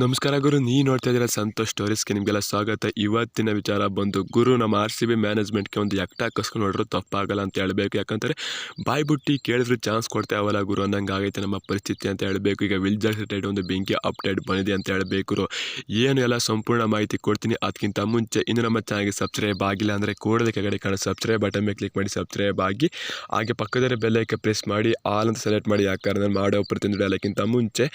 ನಮಸ್ಕಾರ ಗುರು ನೀ ನೋಡ್ತಾ ಇದ್ದೀರಾ ಸಂತೋಷ್ ಸ್ಟೋರೀಸ್ಗೆ ನಿಮಗೆಲ್ಲ ಸ್ವಾಗತ. ಇವತ್ತಿನ ವಿಚಾರ ಬಂದು, ಗುರು ನಮ್ಮ ಆರ್ ಸಿ ಬಿ ಮ್ಯಾನೇಜ್ಮೆಂಟ್ಗೆ ಒಂದು ಎಕ್ಟ ಕಸ್ಕೊಂಡು ನೋಡ್ರು ತಪ್ಪಾಗಲ್ಲ ಅಂತ ಹೇಳಬೇಕು. ಯಾಕಂದರೆ ಬಾಯ್ ಬುಟ್ಟಿ ಕೇಳಿದ್ರು ಚಾನ್ಸ್ ಕೊಡ್ತಾವಲ್ಲ ಗುರು ಅನ್ನಂಗೆ ಆಗೈತೆ ನಮ್ಮ ಪರಿಸ್ಥಿತಿ ಅಂತ ಹೇಳಬೇಕು. ಈಗ ವಿಲ್ಜರ್ ರಿಟೈಡ್ ಒಂದು ಬೆಂಕಿ ಅಪ್ಡೇಟ್ ಬಂದಿದೆ ಅಂತ ಹೇಳಬೇಕು ಏನು ಎಲ್ಲ ಸಂಪೂರ್ಣ ಮಾಹಿತಿ ಕೊಡ್ತೀನಿ. ಅದಕ್ಕಿಂತ ಮುಂಚೆ, ಇನ್ನು ನಮ್ಮ ಚಾನಲ್ಗೆ ಸಬ್ಸ್ಕ್ರೈಬ್ ಆಗಿಲ್ಲ ಅಂದರೆ ಕೂಡಲೇ ಕೆಳಗಡೆ ಕಾಣೋ ಸಬ್ಸ್ಕ್ರೈಬ್ ಬಟನ್ ಮೇಲೆ ಕ್ಲಿಕ್ ಮಾಡಿ ಸಬ್ಸ್ಕ್ರೈಬ್ ಆಗಿ, ಹಾಗೆ ಪಕ್ಕದಲ್ಲಿ ಬೆಲ್ಲೈಕೆ ಪ್ರೆಸ್ ಮಾಡಿ ಆಲ್ ಅಂತ ಸೆಲೆಕ್ಟ್ ಮಾಡಿ, ಯಾಕಂದ್ರೆ ನಾನು ಮಾಡೋ ಪ್ರತಿಯೊಂದು ಅದಕ್ಕಿಂತ ಮುಂಚೆ,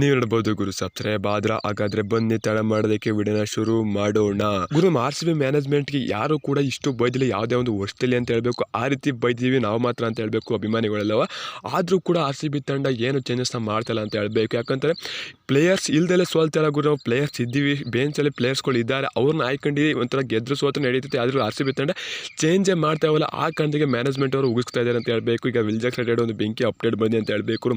ನೀವು ನೋಡ್ಬೋದು ಗುರು ಸಬ್ಸ್ಕ್ರೈಬ್ ಆದ್ರ ಹಾಗಾದ್ರೆ ಬನ್ನಿ ತಡ ಮಾಡೋದಕ್ಕೆ ವಿಡಿಯೋನ ಶುರು ಮಾಡೋಣ. ಗುರು ಆರ್ ಸಿ ಬಿ ಮ್ಯಾನೇಜ್ಮೆಂಟ್ಗೆ ಯಾರು ಕೂಡ ಇಷ್ಟು ಬೈದಿಲ್ಲ. ಯಾವುದೇ ಒಂದು ವರ್ಷದಲ್ಲಿ ಅಂತ ಹೇಳಬೇಕು, ಆ ರೀತಿ ಬೈದೀವಿ ನಾವು ಮಾತ್ರ ಅಂತ ಹೇಳಬೇಕು ಅಭಿಮಾನಿಗಳೆಲ್ಲವ. ಆದರೂ ಕೂಡ ಆರ್ ಸಿ ಬಿ ತಂಡ ಏನು ಚೇಂಜಸ್ನ ಮಾಡ್ತಲ್ಲ ಅಂತ ಹೇಳ್ಬೇಕು. ಯಾಕಂದರೆ ಪ್ಲೇಯರ್ಸ್ ಇಲ್ದೆಲ್ಲ ಸೋಲ್ತಿಲ್ಲ ಗುರು. ನಾವು ಪ್ಲೇಯರ್ಸ್ ಇದ್ದೀವಿ ಬೆಂಚಲ್ಲಿ ಪ್ಲೇಯರ್ಸ್ಗಳು ಇದ್ದಾರೆ. ಅವ್ರನ್ನ ಆಯ್ಕೊಂಡು ಒಂಥರ ಗೆದ್ರು ಸೋತ ನಡೀತೈತೆ. ಆದರೂ ಆರ್ ಸಿ ಬಿ ತಂಡ ಚೇಂಜೇ ಮಾಡ್ತಾವಲ್ಲ ಆ ಕಂಡಿಗೆ ಮ್ಯಾನೇಜ್ಮೆಂಟ್ ಅವರು ಉಗಿಸ್ತಾ ಇದ್ದಾರೆ ಅಂತ ಹೇಳಬೇಕು. ಈಗ ವಿಲ್ ಜಾಕ್ಸ್ ಒಂದು ಬೆಂಕಿ ಅಪ್ಡೇಟ್ ಬಂದಿದೆ ಅಂತ ಹೇಳಬೇಕು.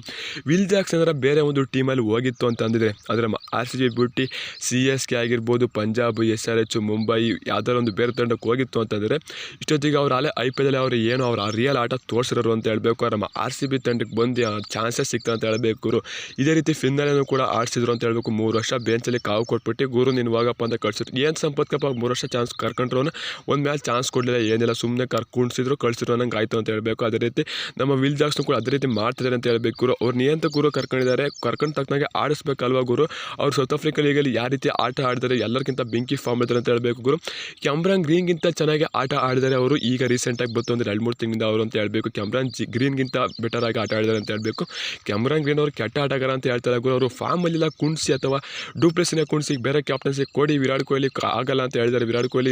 ವಿಲ್ ಜಾಕ್ಸ್ ಅಂದ್ರೆ ಬೇರೆ ಒಂದು ಟೀಮಲ್ಲಿ ಹೋಗಿತ್ತು ಅಂತ ಅಂದಿದ್ರೆ ಆದರೆ ಆರ್ ಸಿ ಬಿ ಬಿಟ್ಟು ಸಿ ಎಸ್ ಕೆ ಆಗಿರ್ಬೋದು Punjab S R H Mumbai ಯಾವ್ದಾರ ಒಂದು ಬೇರೆ ತಂಡಕ್ಕೆ ಹೋಗಿತ್ತು ಅಂತಂದರೆ ಇಷ್ಟೊತ್ತಿಗೆ ಅವ್ರು ಅಲ್ಲೇ ಐ ಪಿ ಎಲ್ ಅವರು ಏನು ಅವ್ರು ಆ ರಿಯಲ್ ಆಟ ತೋರಿಸಿರೋರು ಅಂತ ಹೇಳಬೇಕು. ನಮ್ಮ ಆರ್ ಸಿ ಬಿ ತಂಡಕ್ಕೆ ಬಂದು ಚಾನ್ಸಸ್ ಸಿಕ್ತ ಅಂತ ಹೇಳಬೇಕು ಇದೇ ರೀತಿ ಫಿನ್ನಲ್ಲೂ ಕೂಡ ಆಡಿಸಿದ್ರು ಅಂತ ಹೇಳ್ಬೇಕು. ಮೂರು ವರ್ಷ ಬೆಂಚಲ್ಲಿ ಕಾವು ಕೊಟ್ಬಿಟ್ಟು ಗುರು ನೀನು ಅಂತ ಕಳ್ಸಿದ್ರು. ಏನು ಸಂಪತ್ಕಪ್ಪ, ಮೂರು ವರ್ಷ ಚಾನ್ಸ್ ಕರ್ಕೊಂಡ್ರು ಒಂದು ಮೇಲೆ ಚಾನ್ಸ್ ಕೊಡಲಿಲ್ಲ, ಏನಿಲ್ಲ ಸುಮ್ಮನೆ ಕರ್ಕೊಂಡ್ಸಿದ್ರು ಕಳ್ಸಿದ್ರು ಅನ್ನಂಗೆ ಆಯಿತು ಅಂತ ಹೇಳಬೇಕು. ಅದೇ ರೀತಿ ನಮ್ಮ ವಿಲ್ ಜಾಕ್ಸ್ನು ಕೂಡ ಅದೇ ರೀತಿ ಮಾಡ್ತಿದ್ದಾರೆ ಅಂತ ಹೇಳಬೇಕು ಗುರು. ಅವ್ರು ನಿಯಂತ ಗುರು ಕರ್ಕೊಂಡಿದ್ದಾರೆ? ಕರ್ಕೊಂಡು ತಕ್ಕನಾಗೆ ಆಡಿಸ್ಬೇಕಲ್ವ ಗುರು? ಅವ್ರು ಸೌತ್ ಆಫ್ರಿಕಾ ಲೀಗಲ್ಲಿ ಯಾವ ರೀತಿ ಆಟ ಆಡಿದ್ದಾರೆ? ಎಲ್ಲರಿಗಿಂತ ಬೆಂಕಿ ಫಾರ್ಮ್ ಇದ್ದಾರೆ ಅಂತ ಹೇಳಬೇಕು ಗುರು. ಕ್ಯಾಮ್ರಾನ್ ಗ್ರೀನ್ಗಿಂತ ಚೆನ್ನಾಗಿ ಆಟ ಆಡಿದ್ದಾರೆ ಅವರು. ಈಗ ರೀಸೆಂಟಾಗಿ ಬಂತು ಅಂದರೆ ಎರಡು ಮೂರು ತಿಂಗಳಿಂದ ಅವರು ಅಂತ ಹೇಳಬೇಕು. ಕ್ಯಾಮ್ರಾನ್ ಜಿ, ಗ್ರೀನ್ಗಿಂತ ಬೆಟರ್ ಆಗಿ ಆಟ ಆಡಿದ್ದಾರೆ ಅಂತ ಹೇಳಬೇಕು. ಕ್ಯಾಮ್ರಾನ್ ಗ್ರೀನ್ ಅವರು ಕೆಟ್ಟ ಆಟಗಾರ ಅಂತ ಹೇಳ್ತಾರೆ ಗುರು. ಅವರು ಫಾರ್ಮಲ್ಲಿಲ್ಲ ಕುಣ್ಸಿ ಅಥವಾ ಡೂಪ್ಲೆಸಿನ ಕುಣಸಿ. ಬೇರೆ ಕ್ಯಾಪ್ಟನ್ಸಿ ಕೊಡಿ, ವಿರಾಟ್ ಕೊಹ್ಲಿ ಆಗಲ್ಲ ಅಂತ ಹೇಳಿದ್ದಾರೆ ವಿರಾಟ್ ಕೊಹ್ಲಿ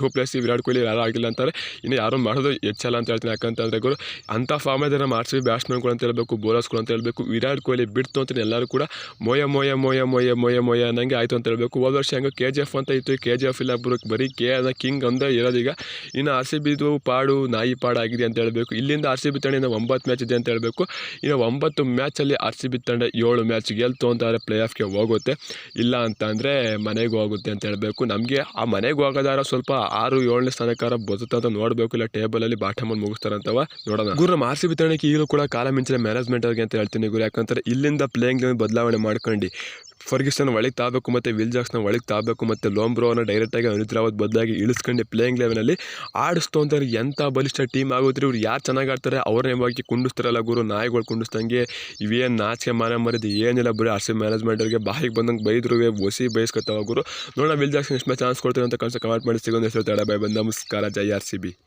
ಡೂಪ್ಲೆಸಿ ವಿರಾಟ್ ಕೊಹ್ಲಿ ಯಾರು ಆಗಿಲ್ಲ ಅಂತಾರೆ. ಇನ್ನು ಯಾರು ಮಾಡೋದು ಹೆಚ್ಚಲ್ಲ ಅಂತ ಹೇಳ್ತೀನಿ. ಯಾಕಂತಂದ್ರೆ ಗುರು, ಅಂಥ ಫಾರ್ಮ್ ಇದ್ದಾರೆ ನಮ್ಮ ಬ್ಯಾಟ್ಸ್ಮನ್ಗಳು ಅಂತ ಹೇಳ್ಬೇಕು ಬೌಲರ್ಸ್ಗಳು ಅಂತ ಹೇಳಬೇಕು, ವಿರಾಟ್ ಕೊಹ್ಲಿ ಬಿಡ್ತು ಅಂತ ಎಲ್ಲರೂ ಕೂಡ ಮೊಯ ಮೊಯ ಮೊಯ ಮೊಯ ಮೊಯ ಮೊಯ ಅನ್ನಂಗೆ ಆಯಿತು ಅಂತ ಹೇಳ್ಬೇಕು. ಹೋದ ವರ್ಷ ಹೆಂಗೆ ಕೆ ಜಿ ಎಫ್ ಅಂತ ಇತ್ತು. ಕೆ ಜಿ ಎಫ್ ಇಲ್ಲ ಬರೋಕ್ಕೆ ಬರೀ ಕೆ ಅದ ಕಿಂಗ್ ಅಂದ ಇರೋದೀಗ ಇನ್ನು ಆರ್ ಸಿ ಬಿದು ಪಾಡು, ನಾಯಿ ಪಾಡು ಆಗಿದೆ ಅಂತ ಹೇಳಬೇಕು. ಇಲ್ಲಿಂದ ಆರ್ ಸಿ ಬಿ ತಂಡ ಇನ್ನು ಒಂಬತ್ತು ಮ್ಯಾಚ್ ಇದೆ ಅಂತ ಹೇಳಬೇಕು. ಇನ್ನು ಒಂಬತ್ತು ಮ್ಯಾಚಲ್ಲಿ ಆರ್ ಸಿ ಬಿ ತಂಡ ಏಳು ಮ್ಯಾಚ್ ಗೆಲ್ತು ಅಂತಾರೆ ಪ್ಲೇ ಆಫ್ಗೆ ಹೋಗುತ್ತೆ. ಇಲ್ಲ ಅಂತ ಅಂದರೆ ಮನೆಗೆ ಹೋಗುತ್ತೆ ಅಂತ ಹೇಳಬೇಕು. ನಮಗೆ ಆ ಮನೆಗೆ ಹೋಗೋದಾರ ಸ್ವಲ್ಪ ಆರು ಏಳನೇ ಸ್ಥಾನಕ್ಕಾರ ಬದುತ್ತ ಅಂತ ನೋಡಬೇಕು. ಇಲ್ಲ ಟೇಬಲಲ್ಲಿ ಬಾಟಮಲ್ಲಿ ಮುಗಿಸ್ತಾರಂತವ ನೋಡೋಣ. ಗುರು, ನಮ್ಮ ಆರ್ ಸಿ ಬಿ ಈಗಲೂ ಕೂಡ ಕಾಲ ಮಿಂಚಿನ ಮ್ಯಾನೇಜ್ಮೆಂಟ್ ಅವ್ರಿಗೆ ಅಂತ ಹೇಳ್ತೀನಿ ಗುರು. ಯಾಕಂದ್ರೆ ಇಲ್ಲಿಂದ ಪ್ಲೇಯಿಂಗ್ ಬದಲಾವಣೆ ಮಾಡ್ಕೊಂಡು. ಫರ್ಗಿಸನ್ ಒಳಗೆ ತಾಬೇಕು ಮತ್ತು ವಿಲ್ ಜಾಕ್ಸ್ನ ಒಳಗೆ ತಾಬೇಕು ಮತ್ತು ಲೋಂಬ್ರೋನ ಡೈರೆಕ್ಟಾಗಿ ಅನಿತ್ ರಾವತ್ ಬದಲಾಗಿ ಇಳಿಸ್ಕೊಂಡು ಪ್ಲೇಯಿಂಗ್ ಲೆವೆನಲ್ಲಿ ಆಡಿಸ್ತು ಅಂತಾರೆ ಎಂಥ ಬಲಿಷ್ಠ ಟೀಮ್ ಆಗುತ್ತೆ ಇವ್ರು ಯಾರು ಚೆನ್ನಾಗಿ ಆಡ್ತಾರೆ? ಅವ್ರನ್ನೇ ಹೋಗಿ ಕುಂಡಿಸ್ತಾರಲ್ಲ ಗುರು, ನಾಯಿಗಳು ಕುಂಡಿಸ್ದಂಗೆ. ಇವೇನು ನಾಚಿಕೆ ಮಾನ ಮರಿದು ಏನಿಲ್ಲ ಬರೀ ಆರ್ ಸಿ ಮ್ಯಾನೇಜ್ಮೆಂಟವ್ರಿಗೆ ಬಾಯಿಗೆ ಬಂದಂಗೆ ಬೈದ್ರು ಒಸಿ ಬಯಸ್ಕೊತಾವ ಗುರು. ನೋಡೋಣ ವಿಲ್ ಜಾಕ್ಸ್ ಎಷ್ಟು ಚಾನ್ಸ್ ಕೊಡ್ತಾರೆ ಅಂತ ಕನ್ಸ ಕಮೆಂಟ್ ಮಾಡಿ ಸಿಗೋದು ಹೆಸರು ತಡ ಬಾಯ್ ಬಂದ ನಮಸ್ಕಾರ, ಜೈ ಆರ್ ಸಿ ಬಿ